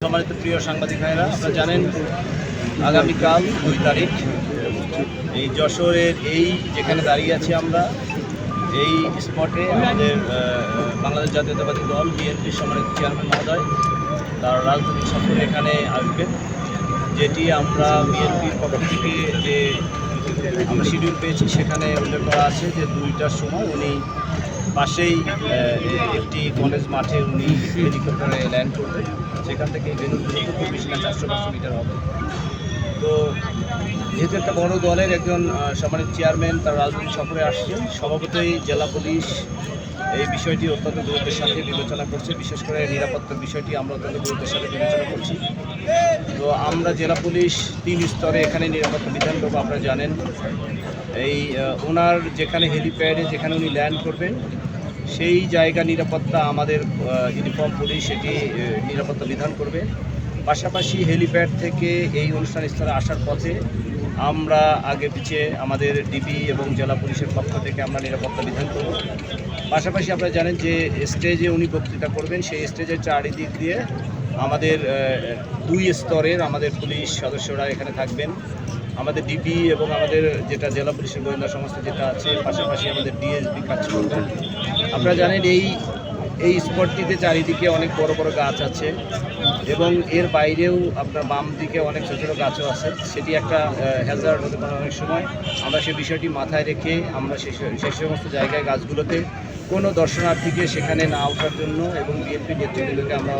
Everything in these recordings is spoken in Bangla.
সম্মানিত প্রিয় সাংবাদিক ভাইরা আপনারা জানেন আগামীকাল দুই তারিখ। এই যশোরের এই যেখানে দাঁড়িয়ে আছি আমরা, এই স্পটে আমাদের বাংলাদেশ জাতীয়তাবাদী দল বিএনপির সম্মানিত চেয়ারম্যান মহোদয় তার রাজনৈতিক সফরে এখানে আসবেন যেটি আমরা বিএনপির পক্ষ থেকে যে আমরা শিডিউল পেয়েছি সেখানে উল্লেখ করা আছে যে দুইটার সময় উনি পাশেই একটি কলেজ মাঠে উনি হেলিকপ্টারে ল্যান্ড করবেন সেখান থেকে ভেনু পর্যন্ত খুব বেশি না চারশো পাঁচশো মিটার হবে। তো যেহেতু একটা বড় দলের একজন সম্মানিত চেয়ারম্যান তার রাজনৈতিক সফরে আসছেন, স্বভাবতই জেলা পুলিশ এই বিষয়টি অত্যন্ত গুরুত্বের সাথে বিবেচনা করছে। বিশেষ করে নিরাপত্তার বিষয়টি আমরা অত্যন্ত গুরুত্বের সাথে বিবেচনা করছি। তো আমরা জেলা পুলিশ তিন স্তরে এখানে নিরাপত্তা বিধান করব আপনারা জানেন। এই ওনার যেখানে হেলিপ্যাডে যেখানে উনি ল্যান্ড করবেন, সেই জায়গা নিরাপত্তা আমাদের ইউনিফর্ম পুলিশ সেটি নিরাপত্তা বিধান করবে। পাশাপাশি হেলিপ্যাড থেকে এই অনুষ্ঠান স্থলে আসার পথে আমরা আগে পিছিয়ে আমাদের ডিবি এবং জেলা পুলিশের পক্ষ থেকে আমরা নিরাপত্তা বিধান করব। পাশাপাশি আপনারা জানেন যে স্টেজে উনি বক্তৃতা করবেন, সেই স্টেজের চারিদিক দিয়ে আমাদের দুই স্তরের আমাদের পুলিশ সদস্যরা এখানে থাকবেন। আমাদের ডিবি এবং আমাদের যেটা জেলা পুলিশের গোয়েন্দা সংস্থা যেটা আছে, পাশাপাশি আমাদের ডিএসবি কাজ করবেন আপনারা জানেন এই এই স্পটটিতে চারিদিকে অনেক বড় বড় গাছ আছে এবং এর বাইরেও আপনার বাম দিকে অনেক ছোটো ছোটো গাছও আছে। সেটি একটা হ্যাজার্ড হতে পারে অনেক সময়। আমরা সেই বিষয়টি মাথায় রেখে আমরা সেই সমস্ত জায়গায় গাছগুলোতে কোনো দর্শনার্থীকে সেখানে না ওঠার জন্য এবং বিএনপি নেতৃবৃন্দকে আমরা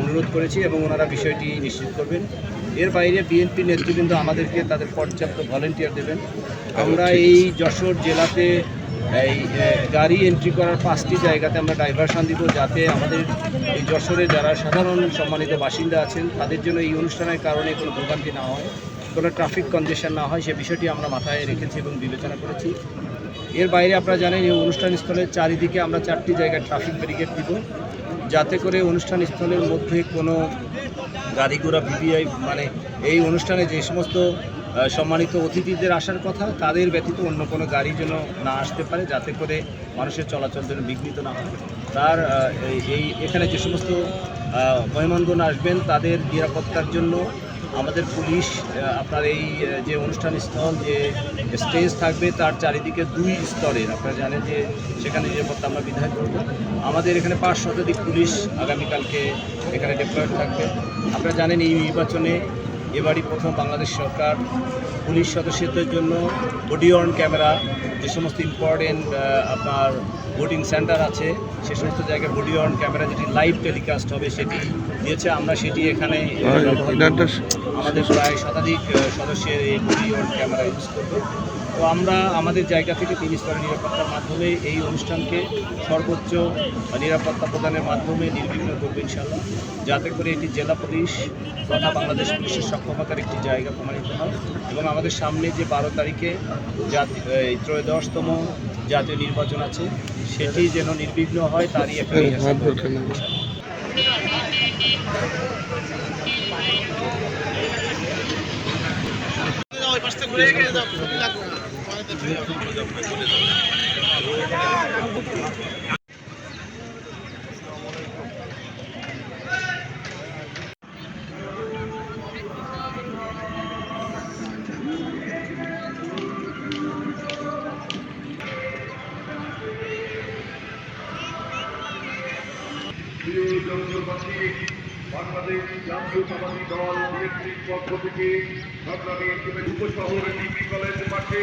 অনুরোধ করেছি এবং ওনারা বিষয়টি নিশ্চিত করবেন। এর বাইরে বিএনপি নেতৃবৃন্দ আমাদেরকে তাদের পর্যাপ্ত ভলেন্টিয়ার দেবেন। আমরা এই যশোর জেলাতে এই গাড়ি এন্ট্রি করার পাঁচটি জায়গাতে আমরা ডাইভারশন দিব যাতে আমাদের এই যশোরে যারা সাধারণ সম্মানিত বাসিন্দা আছেন, তাদের জন্য এই অনুষ্ঠানের কারণে কোনো ভোগান্তি না হয়, কোনো ট্রাফিক কনজেশন না হয়, সে বিষয়টি আমরা মাথায় রেখেছি এবং বিবেচনা করেছি। এর বাইরে আপনারা জানেন, এই অনুষ্ঠান স্থলের চারিদিকে আমরা চারটি জায়গায় ট্রাফিক ব্যারিকেড দিব, যাতে করে অনুষ্ঠান স্থলের মধ্যে কোনো গাড়ি ঘোড়া মানে এই অনুষ্ঠানে যে সমস্ত সম্মানিত অতিথিদের আসার কথা, তাদের ব্যতীত অন্য কোনো গাড়ি যেন না আসতে পারে, যাতে করে মানুষের চলাচল যেন বিঘ্নিত না হয়। তার এই এখানে যে সমস্ত মহিমানগণ আসবেন, তাদের নিরাপত্তার জন্য আমাদের পুলিশ আপনার এই যে অনুষ্ঠান স্থল, যে স্টেজ থাকবে তার চারিদিকে দুই স্তরের, আপনারা জানেন যে সেখানে নিরাপত্তা আমরা বিধান করব। আমাদের এখানে পাঁচ শতাধিক পুলিশ আগামীকালকে এখানে ডেপ্লয়েড থাকবে। আপনারা জানেন এই নির্বাচনে এবারই প্রথম বাংলাদেশ সরকার পুলিশ সদস্যদের জন্য বডি অন ক্যামেরা যে সমস্ত ইম্পর্টেন্ট আপনার ভোটিং সেন্টার আছে সে সমস্ত জায়গায় বডি অন ক্যামেরা যেটি লাইভ টেলিকাস্ট হবে সেটি দিয়েছে। আমরা সেটি এখানে। আমাদের প্রায় শতাধিক সদস্যের এই বডি অন ক্যামেরা ইউজ করবে। তো আমরা আমাদের জায়গা থেকে তিন স্তরের নিরাপত্তার মাধ্যমে এই অনুষ্ঠানকে সর্বোচ্চ নিরাপত্তা প্রদানের মাধ্যমে নির্বিঘ্ন করব ইনশাল্লাহ যাতে করে এটি জেলা পুলিশ তথা বাংলাদেশ পুলিশের সক্ষমতার একটি জায়গা প্রমাণিত হয়। এবং আমাদের সামনে যে বারো তারিখে জাতি ত্রয়োদশতম জাতীয় নির্বাচন আছে সেটি যেন নির্বিঘ্ন হয় তারই একটা ঘুরে প্রিয় জনগণবাসী বাংলাদেশ জাতীয়তাবাদী দল বিএনপির পক্ষ থেকে সংগ্রামী উপশহর ডিগ্রি কলেজ মাঠে